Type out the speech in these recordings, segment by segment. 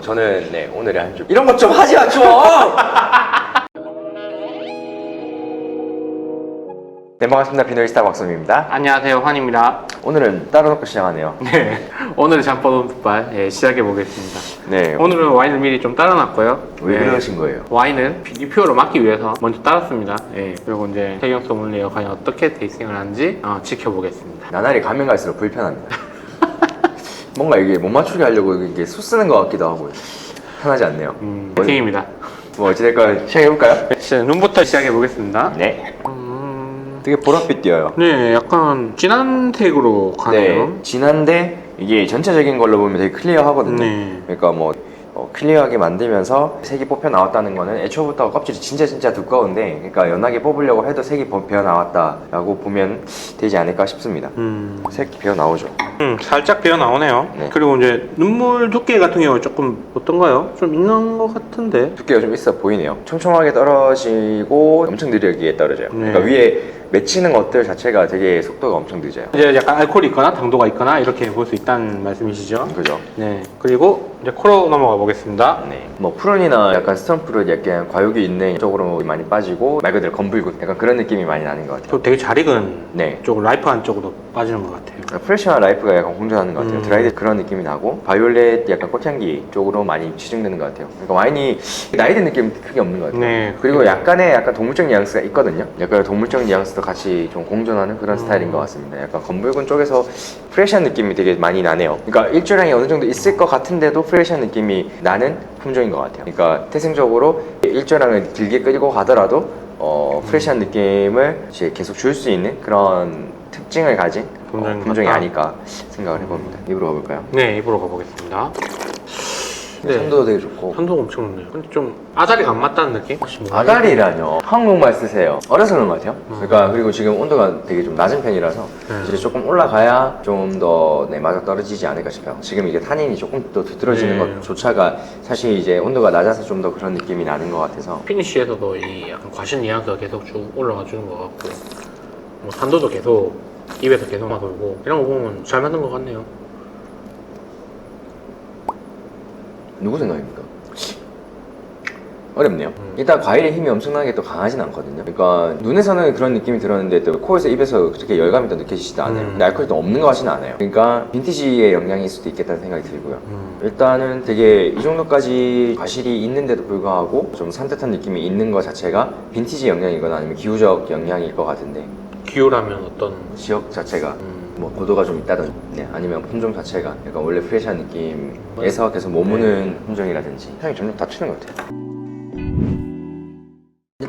어, 저는 네 오늘의 한 줄. 이런 것 좀 하지 마 좀. 네 반갑습니다. 비노리스타 박수입니다. 안녕하세요 환입니다 오늘은 따로 놓고 시작하네요. 네 오늘의 잠버릇 풋발 예, 시작해 보겠습니다 네. 오늘은 와인을 미리 좀 따라놨고요 왜 예, 그러신 거예요? 와인은 리퓨어로 막기 위해서 먼저 따랐습니다 예, 그리고 이제 태경 소믈리어 과연 어떻게 테이스팅을 하는지 어, 지켜보겠습니다 나날이 가면 갈수록 불편합니다. 뭔가 이게 못 맞추게 하려고 이게 수 쓰는 것 같기도 하고 편하지 않네요. 음, 뭐, 파이팅입니다 뭐 어찌됐건 시작해볼까요? 자, 눈부터 시작해 보겠습니다 네. 음, 되게 보랏빛 띄어요. 네 약간 진한 색으로 가네요 네. 진한데 이게 전체적인 걸로 보면 되게 클리어하거든요. 네. 그러니까 뭐 어, 클리어하게 만들면서 색이 뽑혀 나왔다는 거는 애초부터 껍질이 진짜 진짜 두꺼운데 그러니까 연하게 뽑으려고 해도 색이 배어 나왔다라고 보면 되지 않을까 싶습니다. 음, 색이 배어 나오죠. 음, 살짝 배어 나오네요 네. 그리고 이제 눈물 두께 같은 경우 조금 어떤가요? 좀 있는 것 같은데 두께가 좀 있어 보이네요. 촘촘하게 떨어지고 엄청 느리게 떨어져요. 네. 그러니까 위에 맺히는 것들 자체가 되게 속도가 엄청 늦어요. 이제 약간 알코올이 있거나 당도가 있거나 이렇게 볼 수 있다는 말씀이시죠? 그죠? 네. 그리고 이제 코로 넘어가 보겠습니다. 네. 뭐 푸른이나 약간 푸른 약간 과육이 있는 쪽으로 많이 빠지고 말 그대로 검붉은 약간 그런 느낌이 많이 나는 것 같아요. 또 되게 잘 익은 네. 쪽 라이프한 쪽으로 빠지는 것 같아요. 프레시한 라이프가 약간 공존하는 것 같아요. 음. 드라이드 그런 느낌이 나고 바이올렛 약간 꽃향기 쪽으로 많이 치중되는 것 같아요. 그러니까 와인이 나이든 느낌 크게 없는 것 같아요. 네. 그리고 약간의 약간 동물적 뉘앙스가 있거든요. 약간 동물적 뉘앙스도 같이 좀 공존하는 그런 스타일인 것 같습니다. 약간 검붉은 쪽에서 프레시한 느낌이 되게 많이 나네요. 그러니까 일조량이 어느 정도 있을 것 같은데도 프레시한 느낌이 나는 품종인 것 같아요. 그러니까 태생적으로 일조량을 길게 끌고 가더라도 어, 프레시한 느낌을 이제 계속 줄 수 있는 그런 특징을 가진 어, 품종이 같다. 아닐까 생각을 해봅니다. 입으로 가볼까요? 네, 입으로 가보겠습니다. 네. 산도도 되게 좋고 산도가 엄청 높네요. 근데 좀 아다리가 안 맞다는 느낌? 혹시 뭐 아다리라뇨 한국말 쓰세요 어려서 그런 것 같아요 그러니까 그리고 지금 온도가 되게 좀 낮은 편이라서 네. 이제 조금 올라가야 좀 더 네, 맞아 떨어지지 않을까 싶어요 지금 이게 탄닌이 조금 더 두드러지는 네. 것조차가 사실 이제 온도가 낮아서 좀 더 그런 느낌이 나는 것 같아서 피니쉬에서도 이 약간 과실 뉘앙스가 계속 쭉 올라가 주는 것 같고 뭐 산도도 계속 입에서 계속 막 돌고 이런 거 보면 잘 만든 것 같네요. 누구 생각입니까? 어렵네요. 음. 일단 과일의 힘이 엄청나게 또 강하진 않거든요. 그러니까 눈에서는 그런 느낌이 들었는데 또 코에서 입에서 그렇게 열감이 또 느껴지지도 않아요. 음. 근데 알코올이 또 없는 것 같지는 않아요. 그러니까 빈티지의 영향일 수도 있겠다는 생각이 들고요. 음. 일단은 되게 이 정도까지 과실이 있는데도 불구하고 좀 산뜻한 느낌이 있는 것 자체가 빈티지 영향이거나 아니면 기후적 영향일 것 같은데 기후라면 어떤 지역 자체가 음. 뭐 고도가 좀 있다든지 네, 아니면 품종 자체가 약간 원래 프레시한 느낌에서 계속 머무는 품종이라든지 향이 점점 다치는 것 같아요.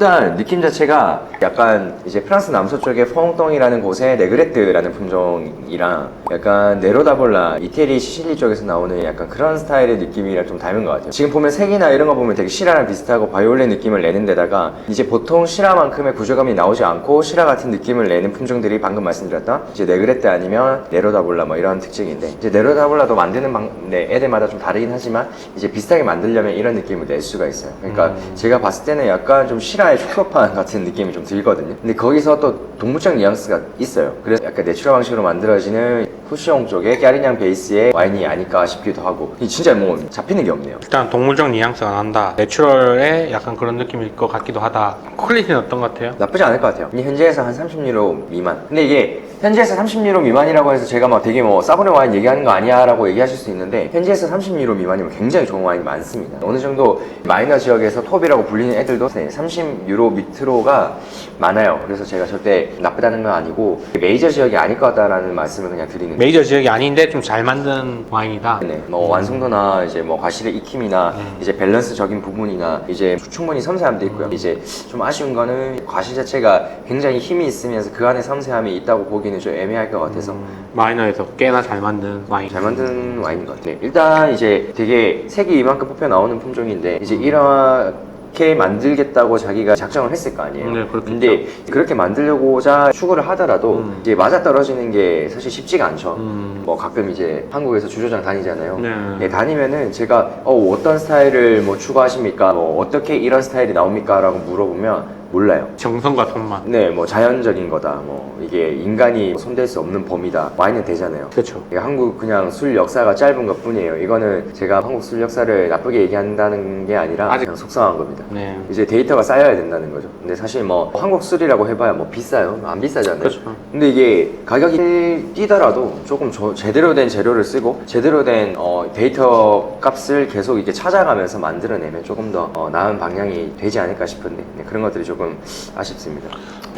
일단 느낌 자체가 약간 이제 프랑스 남서쪽의 포옹똥이라는 곳의 네그레트라는 품종이랑 약간 네로다볼라 이태리 시실리 쪽에서 나오는 약간 그런 스타일의 느낌이랑 좀 닮은 것 같아요. 지금 보면 색이나 이런 거 보면 되게 시라랑 비슷하고 바이올렛 느낌을 내는 데다가 이제 보통 시라만큼의 구조감이 나오지 않고 시라 같은 느낌을 내는 품종들이 방금 말씀드렸던 이제 네그레트 아니면 네로다볼라 뭐 이런 특징인데 이제 네로다볼라도 만드는 방, 네, 애들마다 좀 다르긴 하지만 이제 비슷하게 만들려면 이런 느낌을 낼 수가 있어요. 그러니까 음. 제가 봤을 때는 약간 좀 시라 의 축소판 같은 느낌이 좀 들거든요. 근데 거기서 또 동물적 뉘앙스가 있어요. 그래서 약간 내추럴 방식으로 만들어지는 후시용 쪽의 까리냥 베이스의 와인이 아닐까 싶기도 하고 진짜 뭐 잡히는 게 없네요. 일단 동물적 뉘앙스가 난다. 내추럴의 약간 그런 느낌일 것 같기도 하다. 퀄리티는 어떤 것 같아요? 나쁘지 않을 것 같아요. 이 현지에서 한 30유로 미만. 근데 이게 현지에서 30유로 미만이라고 해서 제가 막 되게 뭐 싸구려 와인 얘기하는 거 아니야 라고 얘기하실 수 있는데 현지에서 30유로 미만이면 굉장히 좋은 와인이 많습니다. 어느 정도 마이너 지역에서 톱이라고 불리는 애들도 네, 30유로 밑으로가 많아요. 그래서 제가 절대 나쁘다는 건 아니고 메이저 지역이 아닐 것 같다라는 말씀을 그냥 드리는 거예요. 메이저 지역이 아닌데 좀 잘 만든 와인이다. 네, 뭐 완성도나 이제 뭐 과실의 익힘이나 음. 이제 밸런스적인 부분이나 이제 충분히 섬세함도 있고요. 이제 좀 아쉬운 거는 과실 자체가 굉장히 힘이 있으면서 그 안에 섬세함이 있다고 보기 는 좀 애매할 것 같아서 음, 마이너에서 꽤나 잘 만든 와인. 잘 만든 와인인 것 같아요. 일단 이제 되게 색이 이만큼 뽑혀 나오는 품종인데 이제 이렇게 만들겠다고 자기가 작정을 했을 거 아니에요. 네, 그렇겠죠. 근데 그렇게 만들려고자 추구를 하더라도 음. 이제 맞아 떨어지는 게 사실 쉽지가 않죠. 음. 뭐 가끔 이제 한국에서 주조장 다니잖아요. 네. 네, 다니면은 제가 어, 어떤 스타일을 뭐 추구하십니까? 뭐 어떻게 이런 스타일이 나옵니까? 라고 물어보면 몰라요. 정성과 손맛. 네, 뭐 자연적인 거다. 뭐 이게 인간이 손댈 수 없는 범위다. 와인은 되잖아요. 그렇죠. 이게 한국 그냥 술 역사가 짧은 것 뿐이에요. 이거는 제가 한국 술 역사를 나쁘게 얘기한다는 게 아니라 아직- 그냥 속상한 겁니다. 네. 이제 데이터가 쌓여야 된다는 거죠. 근데 사실 뭐 한국 술이라고 해봐야 뭐 비싸요? 안 비싸잖아요. 그렇죠. 근데 이게 가격이 뛰더라도 조금 저- 제대로 된 재료를 쓰고 제대로 된 어, 데이터 값을 계속 이렇게 찾아가면서 만들어내면 조금 더 어, 나은 방향이 되지 않을까 싶은데 네, 그런 것들이 조금 아쉽습니다.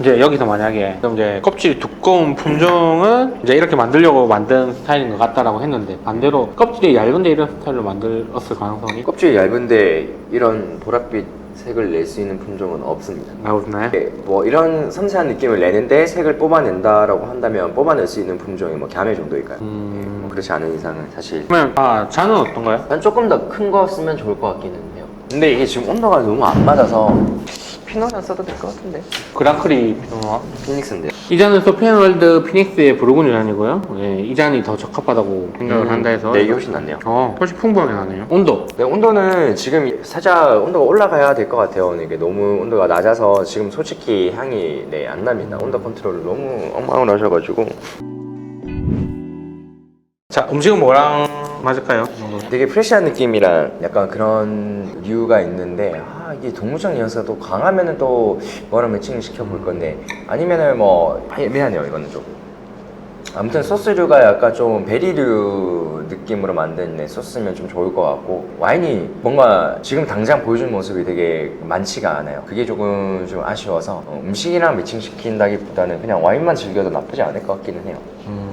이제 여기서 만약에 이제 껍질이 두꺼운 품종은 이제 이렇게 만들려고 만든 스타일인 것 같다라고 했는데 반대로 껍질이 얇은데 이런 스타일로 만들었을 가능성이 껍질이 얇은데 이런 보랏빛 색을 낼 수 있는 품종은 없습니다. 나오나요? 네, 뭐 이런 섬세한 느낌을 내는데 색을 뽑아낸다라고 한다면 뽑아낼 수 있는 품종이 뭐 갸메 정도일까요? 네, 음... 뭐 그렇지 않은 이상은 사실 그러면 아 잔은 어떤가요? 난 조금 더 큰 거 쓰면 좋을 것 같기는. 근데 이게 지금 온도가 너무 안 맞아서 피넛은 써도 될 것 같은데. 그라크리 피노와 피닉스인데. 이 잔은 소피앤월드 피닉스의 부르고뉴 잔이고요. 예, 이 잔이 더 적합하다고 생각을 한다 해서 네, 이게 훨씬 낫네요. 어, 훨씬 풍부하게 나네요. 온도 네, 온도는 지금 살짝 온도가 올라가야 될 것 같아요. 이게 너무 온도가 낮아서 지금 솔직히 향이 네, 안 납니다. 온도 컨트롤을 너무 엉망을 하셔가지고. 자 음식은 뭐랑 맞을까요? 되게 프레시한 느낌이랑 약간 그런 류가 있는데 아 이게 동물청이어서 또 강하면은 또 뭐랑 매칭을 시켜볼 건데 아니면은 뭐 아, 애매하네요 이거는 좀. 아무튼 소스류가 약간 좀 베리류 느낌으로 만든 네, 소스면 좀 좋을 것 같고 와인이 뭔가 지금 당장 보여준 모습이 되게 많지가 않아요. 그게 조금 좀 아쉬워서 어, 음식이랑 매칭시킨다기보다는 그냥 와인만 즐겨도 나쁘지 않을 것 같기는 해요. 음, 네,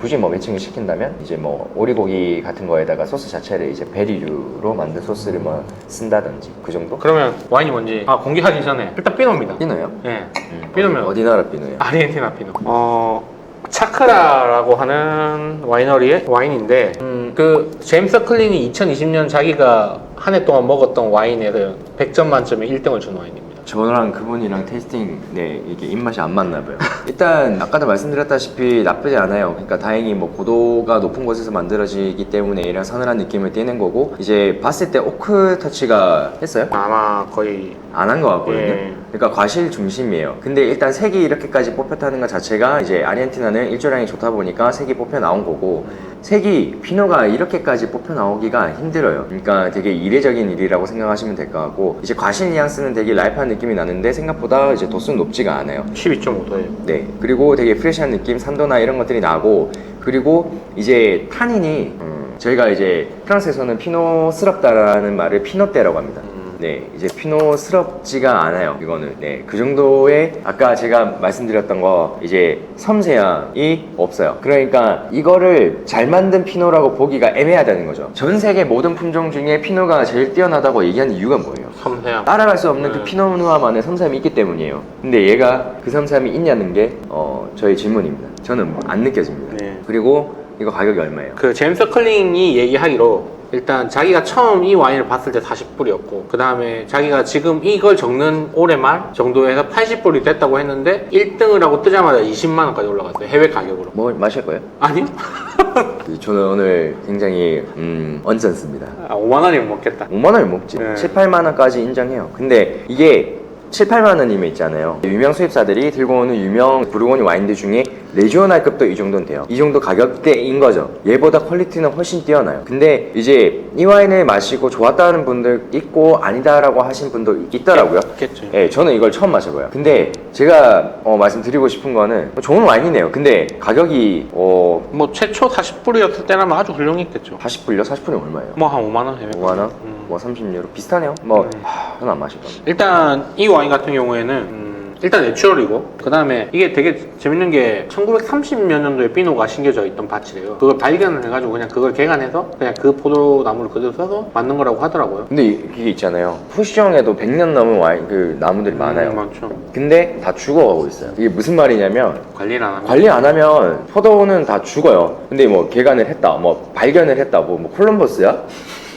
굳이 뭐 매칭을 시킨다면 이제 뭐 오리고기 같은 거에다가 소스 자체를 이제 베리류로 만든 소스를 뭐 쓴다든지 그 정도? 그러면 와인이 뭔지 아 공개하기 전에 일단 피노입니다. 피노요? 예, 음, 피노면 어디 나라 피노요? 아르헨티나 피노. 어 차크라라고 하는 와이너리의 와인인데 음, 그 제임스 클린이 2020년 자기가 한 해 동안 먹었던 와인에서 100점 만점에 1등을 준 와인입니다. 저랑 그분이랑 테이스팅 네 이게 입맛이 안 맞나 봐요. 일단 아까도 말씀드렸다시피 나쁘지 않아요. 그러니까 다행히 뭐 고도가 높은 곳에서 만들어지기 때문에 이런 서늘한 느낌을 띠는 거고 이제 봤을 때 오크 터치가 했어요? 아마 거의 안 한 것 같거든요. 예. 그러니까 과실 중심이에요. 근데 일단 색이 이렇게까지 뽑혔다는 것 자체가 이제 아르헨티나는 일조량이 좋다 보니까 색이 뽑혀 나온 거고 색이 피노가 이렇게까지 뽑혀 나오기가 힘들어요. 그러니까 되게 이례적인 일이라고 생각하시면 될 것 같고 이제 과실 뉘앙스는 되게 라이프한 느낌이 나는데 생각보다 이제 도수는 높지가 않아요. 12.5도예요. 네. 그리고 되게 프레시한 느낌, 산도나 이런 것들이 나고 그리고 이제 타닌이 음, 저희가 이제 프랑스에서는 피노스럽다라는 말을 피노떼라고 합니다. 네, 이제 피노스럽지가 않아요. 이거는 네, 그 정도의 아까 제가 말씀드렸던 거 이제 섬세함이 없어요. 그러니까 이거를 잘 만든 피노라고 보기가 애매하다는 거죠. 전 세계 모든 품종 중에 피노가 제일 뛰어나다고 얘기하는 이유가 뭐예요? 섬세함. 따라갈 수 없는 그 네. 피노누아만의 섬세함이 있기 때문이에요. 근데 얘가 그 섬세함이 있냐는 게 어, 저의 질문입니다. 저는 안 느껴집니다. 네. 그리고 이거 가격이 얼마예요? 그 제임스 클린이 얘기하기로 일단 자기가 처음 이 와인을 봤을 때 40불이었고 그 다음에 자기가 지금 이걸 적는 올해 말 정도에서 80불이 됐다고 했는데 1등을 하고 뜨자마자 20만 원까지 올라갔어요 해외 가격으로 뭐 마실 거예요? 아니? 저는 오늘 굉장히 음, 언짢습니다. 아, 5만 원이면 먹겠다 5만 원을 먹지. 네. 7, 8만 원까지 인정해요. 근데 이게 7, 8만 원이면 있잖아요. 유명 수입사들이 들고 오는 유명 부르고니 와인들 중에 레지오날급도 이 정도는 돼요. 이 정도 가격대인 거죠. 얘보다 퀄리티는 훨씬 뛰어나요. 근데 이제 이 와인을 마시고 좋았다는 분들 있고 아니다라고 하신 분도 있더라고요. 있겠죠 예, 저는 이걸 처음 마셔봐요. 근데 제가 어, 말씀드리고 싶은 거는 좋은 와인이네요. 근데 가격이 어, 뭐 최초 40불이었을 때라면 아주 훌륭했겠죠 40불이요? 40불이 얼마예요? 뭐 한 5만 원 해외 5만 원? 음. 뭐 30유로? 비슷하네요. 뭐 네. 하, 저는 안 마실 겁니다. 일단 이 와인 같은 경우에는 음, 일단 내추럴이고 그 다음에 이게 되게 재밌는 게 1930몇 년도에 피노가 심겨져 있던 밭이래요 그걸 발견을 해가지고 그냥 그걸 개간해서 그냥 그 포도나무를 그대로 써서 만든 거라고 하더라고요 근데 이- 이게 있잖아요. 푸시정에도 100년 넘은 와인 그 나무들이 많아요. 음, 많죠 근데 다 죽어가고 있어요. 이게 무슨 말이냐면 관리를 안 하면 관리 안 하면 포도는 다 죽어요. 근데 뭐 개간을 했다, 뭐 발견을 했다, 뭐, 뭐 콜럼버스야?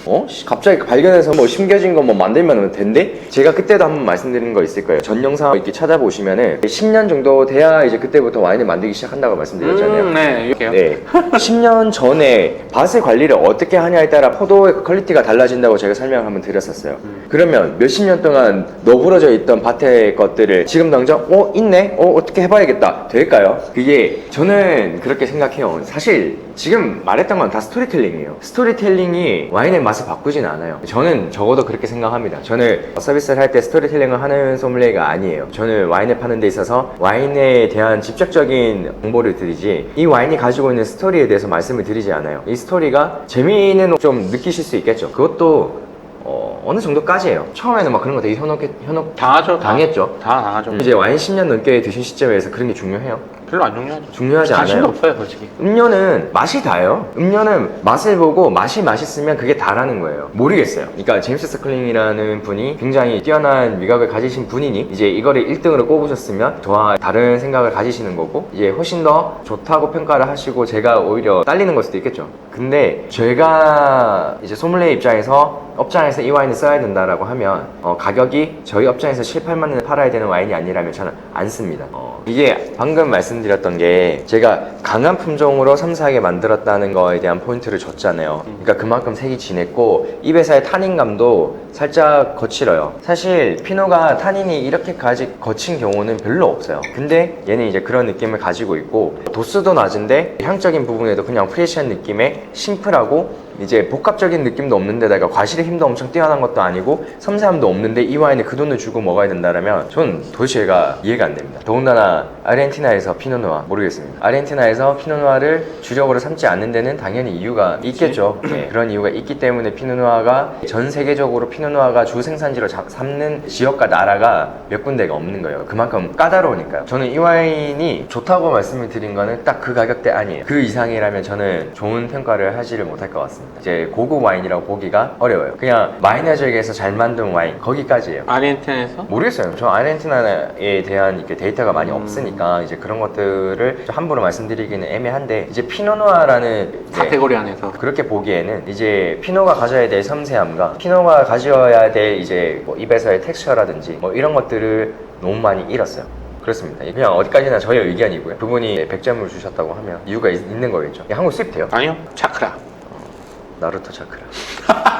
어? 씨, 갑자기 발견해서 뭐 심겨진 거 뭐 만들면 된대? 제가 그때도 한번 말씀드린 거 있을 거예요. 전 영상 이렇게 찾아보시면은 10년 정도 돼야 이제 그때부터 와인을 만들기 시작한다고 말씀드렸잖아요. 음, 네, 이렇게요. 네. 10년 전에 밭의 관리를 어떻게 하냐에 따라 포도의 퀄리티가 달라진다고 제가 설명을 한번 드렸었어요. 그러면 몇십 년 동안 너부러져 있던 밭의 것들을 지금 당장 어 있네? 어 어떻게 해봐야겠다. 될까요? 그게 저는 그렇게 생각해요. 사실 지금 말했던 건 다 스토리텔링이에요. 스토리텔링이 와인의 맛을 바꾸진 않아요. 저는 적어도 그렇게 생각합니다. 저는 서비스를 할 때 스토리텔링을 하는 소믈리에가 아니에요. 저는 와인을 파는 데 있어서 와인에 대한 직접적인 정보를 드리지 이 와인이 가지고 있는 스토리에 대해서 말씀을 드리지 않아요. 이 스토리가 재미는 좀 느끼실 수 있겠죠. 그것도 어, 어느 정도까지예요. 처음에는 막 그런 거 되게 현혹, 현혹 당하죠. 다. 당했죠. 다 당하죠. 이제 와인 10년 넘게 드신 시점에서 그런 게 중요해요. 별로 안 중요하죠. 중요하지 관심도 않아요. 없어요, 솔직히. 음료는 맛이 다요. 음료는 맛을 보고 맛이 맛있으면 그게 다라는 거예요. 모르겠어요. 그러니까 제임스 스클링이라는 분이 굉장히 뛰어난 미각을 가지신 분이니 이제 이거를 1등으로 꼽으셨으면 저와 다른 생각을 가지시는 거고 이제 훨씬 더 좋다고 평가를 하시고 제가 오히려 딸리는 걸 수도 있겠죠. 근데 제가 이제 소믈리에 입장에서 업장에서 이 와인을 써야 된다라고 하면 어, 가격이 저희 업장에서 7, 8만 원에 팔아야 되는 와인이 아니라면 저는 안 씁니다. 어, 이게 방금 말씀 드렸던 게 제가 강한 품종으로 섬세하게 만들었다는 거에 대한 포인트를 줬잖아요. 그러니까 그만큼 색이 진했고 입에서의 타닌감도 살짝 거칠어요. 사실 피노가 타닌이 이렇게까지 거친 경우는 별로 없어요. 근데 얘는 이제 그런 느낌을 가지고 있고 도수도 낮은데 향적인 부분에도 그냥 프레시한 느낌의 심플하고 이제 복합적인 느낌도 없는데다가 과실의 힘도 엄청 뛰어난 것도 아니고 섬세함도 없는데 이 와인에 그 돈을 주고 먹어야 된다면 전 도대체 얘가 이해가 안 됩니다. 더군다나 아르헨티나에서 피노누아 모르겠습니다. 아르헨티나에서 피노누아를 주력으로 삼지 않는 데는 당연히 이유가 있겠죠. 네, 그런 이유가 있기 때문에 피노누아가 전 세계적으로 피노누아가 주 생산지로 잡- 삼는 지역과 나라가 몇 군데가 없는 거예요. 그만큼 까다로우니까요. 저는 이 와인이 좋다고 말씀을 드린 거는 딱 그 가격대 아니에요. 그 이상이라면 저는 좋은 평가를 하지를 못할 것 같습니다. 이제 고급 와인이라고 보기가 어려워요. 그냥 마이너 지역에서 잘 만든 와인 거기까지예요. 아르헨티나에서 모르겠어요. 저 아르헨티나에 대한 이렇게 데이터가 많이 음. 없으니까 이제 그런 것들을 좀 함부로 말씀드리기는 애매한데 이제 피노누아라는 이제 카테고리 안에서 그렇게 보기에는 이제 피노가 가져야 될 섬세함과 피노가 가져야 될 이제 뭐 입에서의 텍스처라든지 뭐 이런 것들을 너무 많이 잃었어요. 그렇습니다. 그냥 어디까지나 저의 의견이고요. 그분이 100점을 주셨다고 하면 이유가 있, 는 거겠죠. 한국 수입돼요. 아니요, 차크라. 나루토 차크라.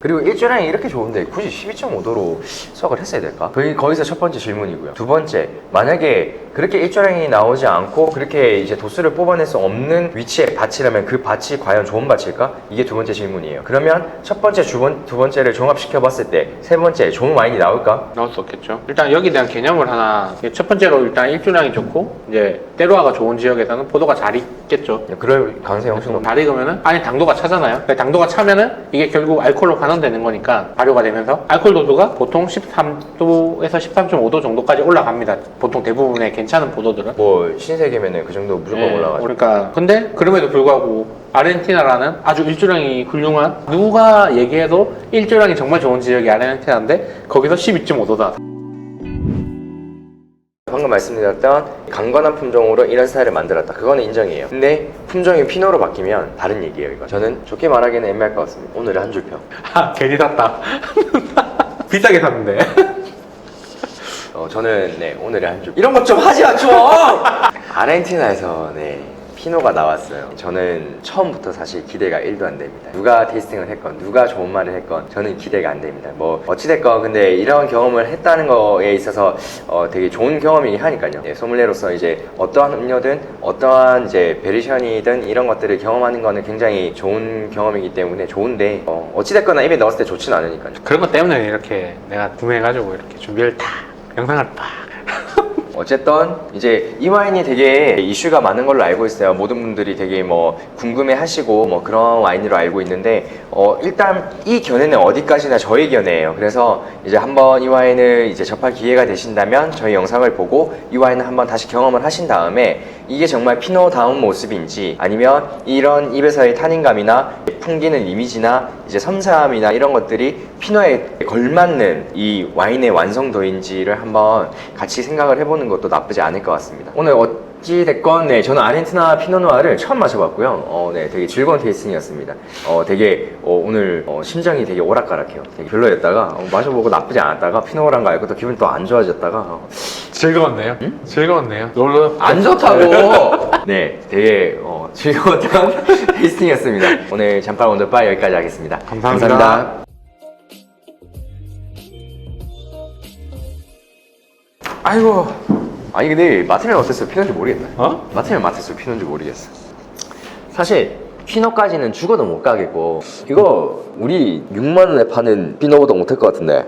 그리고 일조량이 이렇게 좋은데 굳이 12.5도로 수확을 했어야 될까? 거기, 거기서 첫 번째 질문이고요. 두 번째, 만약에 그렇게 일조량이 나오지 않고 그렇게 이제 도수를 뽑아낼 수 없는 위치의 밭이라면 그 밭이 과연 좋은 밭일까? 이게 두 번째 질문이에요. 그러면 첫 번째, 두, 번, 두 번째를 종합시켜 봤을 때 세 번째, 좋은 와인이 나올까? 나올 수 없겠죠. 일단 여기에 대한 개념을 하나. 첫 번째로 일단 일주량이 좋고 이제 때로화가 좋은 지역에서는 포도가 잘 익겠죠. 그럴 가능성이 엄청 높다. 잘 익으면은 안에 당도가 차잖아요. 당도가 차면은 이게 결국 알코올로 환원되는 거니까 발효가 되면서 알코올 도수가 보통 13도에서 13.5도 정도까지 올라갑니다. 보통 대부분의 괜찮은 포도들은. 뭐 신세계면은 그 정도 무조건 네, 올라가죠. 그러니까 근데 그럼에도 불구하고 아르헨티나라는 아주 일조량이 훌륭한 누가 얘기해도 일조량이 정말 좋은 지역이 아르헨티나인데 거기서 12.5도다. 방금 말씀드렸던 강건한 품종으로 이런 스타일을 만들었다. 그거는 인정이에요. 근데 품종이 피노로 바뀌면 다른 얘기예요, 이거. 저는 좋게 말하기는 애매할 것 같습니다. 오늘의 한 줄 평. 아 괜히 샀다. 비싸게 샀는데. 어, 저는 네, 오늘의 한 줄. 이런 것 좀 하지 않죠! 아르헨티나에서 네. 피노가 나왔어요. 저는 처음부터 사실 기대가 1도 안 됩니다. 누가 테이스팅을 했건, 누가 좋은 말을 했건, 저는 기대가 안 됩니다. 뭐, 어찌됐건, 근데 이런 경험을 했다는 거에 있어서 어, 되게 좋은 경험이긴 하니까요. 예, 소믈리에로서 이제 어떠한 음료든, 어떠한 이제 베리션이든 이런 것들을 경험하는 거는 굉장히 좋은 경험이기 때문에 좋은데, 어, 어찌됐거나 입에 넣었을 때 좋진 않으니까요. 그런 것 때문에 이렇게 내가 구매해가지고 이렇게 준비를 다 영상을 딱. 어쨌든 이제 이 와인이 되게 이슈가 많은 걸로 알고 있어요. 모든 분들이 되게 뭐 궁금해하시고 뭐 그런 와인으로 알고 있는데 어 일단 이 견해는 어디까지나 저희 견해예요. 그래서 이제 한번 이 와인을 이제 접할 기회가 되신다면 저희 영상을 보고 이 와인을 한번 다시 경험을 하신 다음에 이게 정말 피노다운 모습인지 아니면 이런 입에서의 타닌감이나 풍기는 이미지나 이제 섬세함이나 이런 것들이 피노에 걸맞는 이 와인의 완성도인지를 한번 같이 생각을 해보는 것도 나쁘지 않을 것 같습니다. 오늘 어, 어찌 됐건 네 저는 아르헨티나 피노누아를 처음 마셔봤고요. 어, 네 되게 즐거운 테이스팅이었습니다. 어, 되게 어, 오늘 어, 심장이 되게 오락가락해요. 되게 별로였다가 어, 마셔보고 나쁘지 않았다가 피노란 거 알고 또 기분이 또 안 좋아졌다가 어, 즐거웠네요. 즐거웠네요. 놀러 안 좋다고. 네, 되게 어, 즐거웠던 테이스팅이었습니다. 오늘 잠깐 원더바 여기까지 하겠습니다. 감사합니다. 아이고. 아니 근데 맡으면 어땠어요? 피는지 모르겠네. 어? 맡으면 맡았어요. 피는지 모르겠어. 사실 피노까지는 죽어도 못 가겠고 이거 우리 6만 원에 파는 피노보다 못할 것 같은데